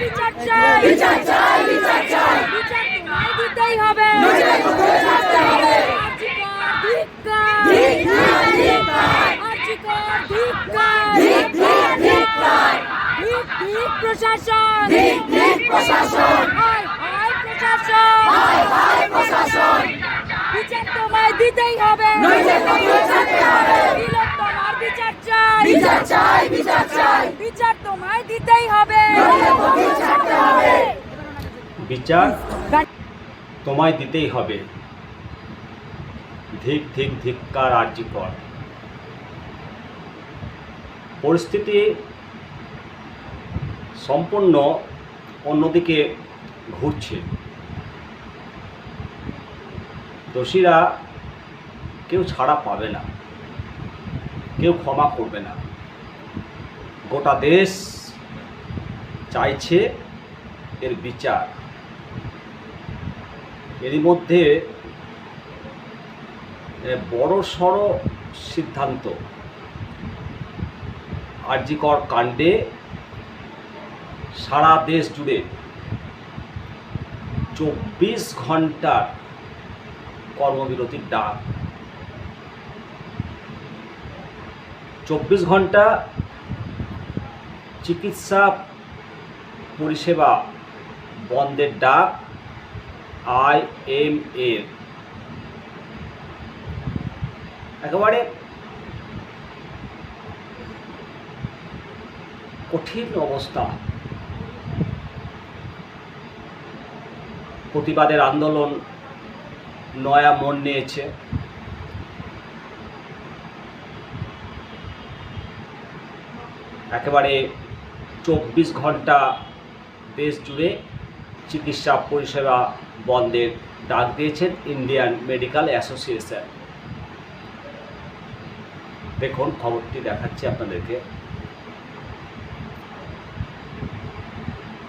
বিচার চাই বিচার চাই বিচার তোমায় দিতেই হবে প্রশাসন। প্রশাসন। প্রশাসন। বিচার তোমায় দিতেই হবে। তোমার বিচার চাই। বিচার চাই বিচার চাই। বিচার তোমায় দিতেই হবে। বিচার তোমায় দিতেই হবে। ধিক ধিক ধিক্কার আর্জি কর পরিস্থিতি সম্পূর্ণ অন্যদিকে ঘুরছে। দোষীরা কেউ ছাড়া পাবে না। কেউ ক্ষমা করবে না। গোটা দেশ চাইছে এর বিচার। এরই মধ্যে বড় সড় সিদ্ধান্ত। আরজিকর কাণ্ডে সারা দেশ জুড়ে চব্বিশ ঘণ্টার কর্মবিরতির ডাক। চব্বিশ ঘণ্টা চিকিৎসা পরিষেবা বন্ধের ডাক, আই এম এর একেবারে কঠিন অবস্থা। প্রতিবাদের আন্দোলন নয়া মন নিয়েছে। একেবারে চব্বিশ ঘণ্টা দেশ জুড়ে চিকিৎসা পরিষেবা বন্ধের ডাক দিয়েছেন ইন্ডিয়ান মেডিকেল অ্যাসোসিয়েশন। দেখুন, খবরটি দেখাচ্ছি আপনাদেরকে।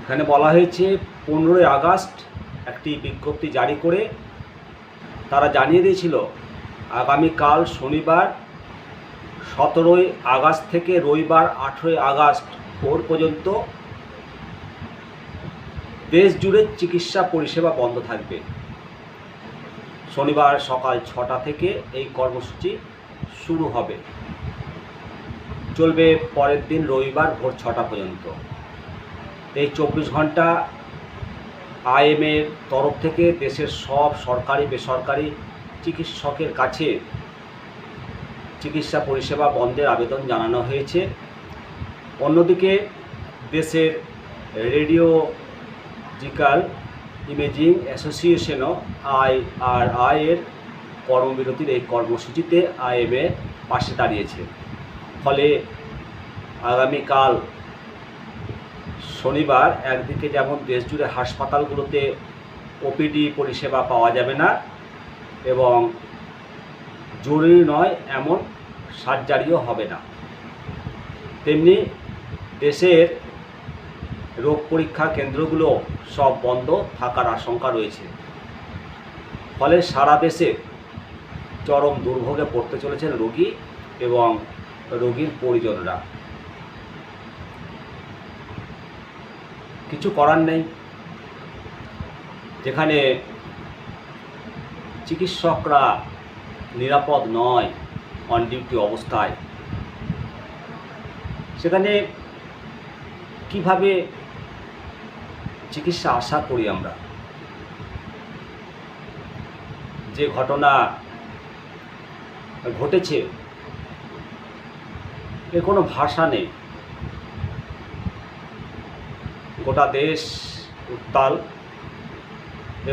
এখানে বলা হয়েছে, পনেরোই আগস্ট একটি বিজ্ঞপ্তি জারি করে তারা জানিয়ে দিয়েছিল, আগামীকাল শনিবার সতেরোই আগস্ট থেকে রবিবার আঠেরোই আগস্ট ভোর পর্যন্ত দেশ জুড়ে চিকিৎসা পরিষেবা বন্ধ থাকবে। শনিবার সকাল ছটা থেকে এই কর্মসূচি শুরু হবে। চলবে পরের দিন রবিবার ভোর ছটা পর্যন্ত। এই চব্বিশ ঘণ্টা আইএমের তরফ থেকে দেশের সব সরকারি, বেসরকারি চিকিৎসকের কাছে চিকিৎসা পরিষেবা বন্ধের আবেদন জানানো হয়েছে। অন্যদিকে দেশের রেডিওলজিক্যাল ইমেজিং অ্যাসোসিয়েশনও আই আর আই এর কর্মবিরতির এই কর্মসূচিতে আইএমএ পাশে দাঁড়িয়েছে। ফলে আগামীকাল শনিবার একদিকে যেমন দেশ জুড়ে হাসপাতালগুলোতে ওপিডি পরিষেবা পাওয়া যাবে না এবং জরুরি নয় এমন সার্জারিও হবে না। তেমনি দেশের রোগ পরীক্ষা কেন্দ্রগুলো সব বন্ধ থাকার আশঙ্কা রয়েছে। ফলে সারা দেশে চরম দুর্ভোগে পড়তে চলেছেন রোগী এবং রোগীর পরিজনরা। কিছু করার নেই। যেখানে চিকিৎসকরা নিরাপদ নয় অন ডিউটি অবস্থায়। সেখানে কীভাবে চিকিৎসা আশা করি আমরা? যে ঘটনা ঘটেছে, এর কোনো ভাষা নেই। গোটা দেশ উত্তাল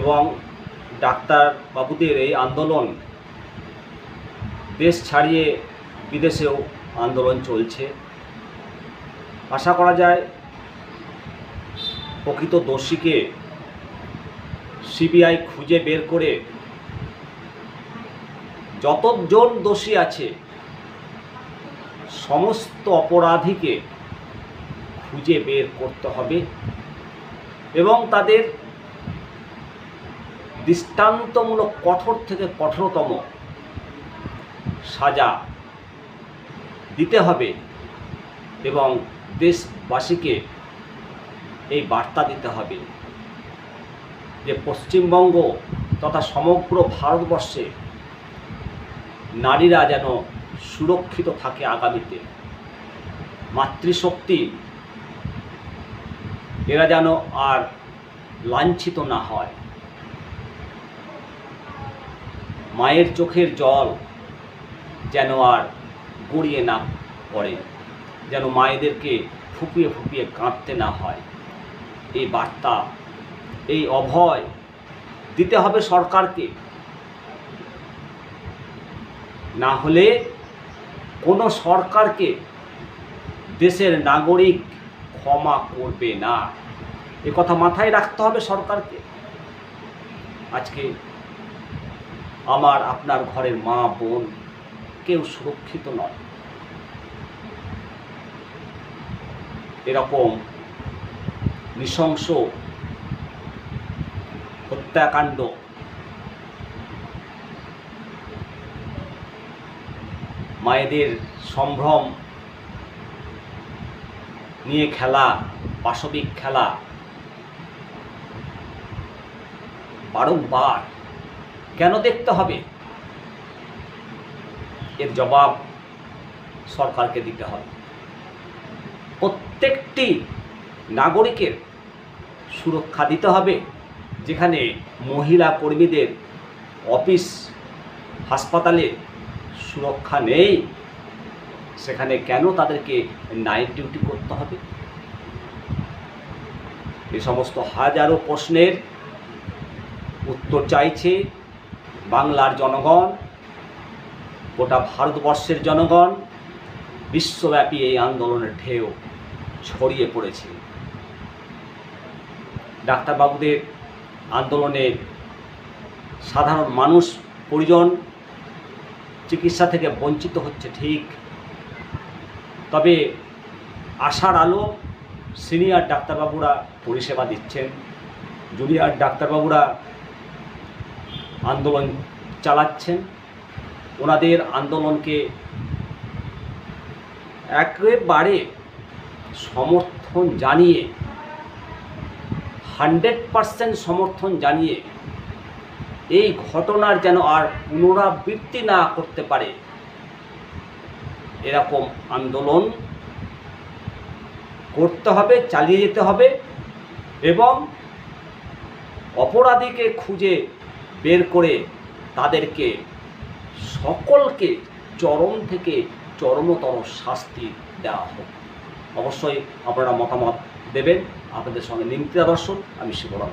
এবং ডাক্তার বাবুদের এই আন্দোলন দেশ ছাড়িয়ে বিদেশেও আন্দোলন চলছে। আশা করা যায় প্রকৃত দোষীকে সিবিআই খুঁজে বের করে যতজন দোষী আছে, সমস্ত অপরাধীকে খুঁজে বের করতে হবে এবং তাদের দৃষ্টান্তমূলক কঠোর থেকে কঠোরতম সাজা দিতে হবে এবং দেশবাসীকে এই বার্তা দিতে হবে যে পশ্চিমবঙ্গ তথা সমগ্র ভারতবর্ষে নারীরা যেন সুরক্ষিত থাকে আগামীতে। মাতৃশক্তি এরা যেন আর লাঞ্ছিত না হয়। মায়ের চোখের জল যেন আর গড়িয়ে না পড়ে, যেন মায়েদেরকে ফুপিয়ে ফুপিয়ে কাঁদতে না হয়। এই বার্তা, এই অভয় দিতে হবে সরকারকে। না হলে কোনো সরকারকে দেশের নাগরিক ক্ষমা করবে না। এ কথা মাথায় রাখতে হবে সরকারকে। আজকে আমার আপনার ঘরের মা, বোন কেউ সুরক্ষিত নয়। এরকম নৃশংস হত্যাকাণ্ড মায়েদের সম্ভ্রম নিয়ে খেলা, পাশবিক খেলা। বারংবার কেন দেখতে হবে? এর জবাব সরকারকে দিতে হবে। প্রত্যেকটি নাগরিকের সুরক্ষা দিতে হবে, যেখানে মহিলা কর্মীদের অফিস, হাসপাতালে সুরক্ষা নেই। সেখানে কেন তাদেরকে নাইট ডিউটি করতে হবে? এ সমস্ত হাজারো প্রশ্নের উত্তর চাইছে বাংলার জনগণ, গোটা ভারতবর্ষের জনগণ। বিশ্বব্যাপী এই আন্দোলনের ঢেউ ছড়িয়ে পড়েছে। ডাক্তারবাবুদের আন্দোলনে সাধারণ মানুষ, পরিজন চিকিৎসা থেকে বঞ্চিত হচ্ছে ঠিক তবে আশার আলো, সিনিয়র ডাক্তারবাবুরা পরিষেবা দিচ্ছেন। জুনিয়র ডাক্তারবাবুরা আন্দোলন চালাচ্ছেন। ওনাদের আন্দোলনকে একেবারে সমর্থন জানিয়ে, হান্ড্রেড পারসেন্ট সমর্থন জানিয়ে এই ঘটনার যেন আর পুনরাবৃত্তি না করতে পারে এরকম আন্দোলন করতে হবে, চালিয়ে যেতে হবে এবং অপরাধীকে খুঁজে বের করে তাদেরকে সকলকে চরম থেকে চরমতর শাস্তি দেওয়া হোক। অবশ্যই আপনারা মতামত দেবেন, আপনাদের সঙ্গে নিমৃতা দর্শন, আমি শিবরাম